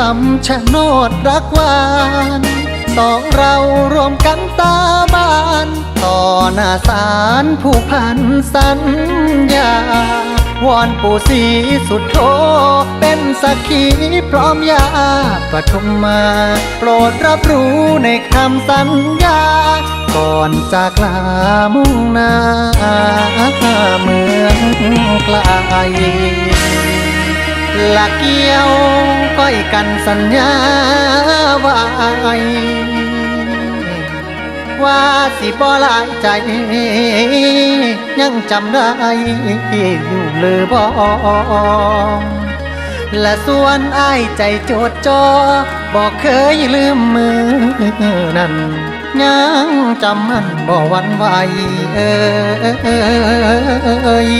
คำชะโนดรักหวานสองเรารวมกันตาบานต่อหน้าศาลผู้พันสัญญาวอนปู่ศรีสุดโทเป็นสักขีพร้อมยาปฐมมา โปรดรับรู้ในคำสัญญา ก่อนจากลามุ่งหน้าเมืองไกล ลักเกี่ยวก้อยกันสัญญาไว้ว่าสิบ่หลายใจ ยังจำได้อยู่เลยบ่และส่วนอ้ายใจโจดจอบอกเคยลืมมือนั้นยังจำมันบ่หวันไหวเอ้ย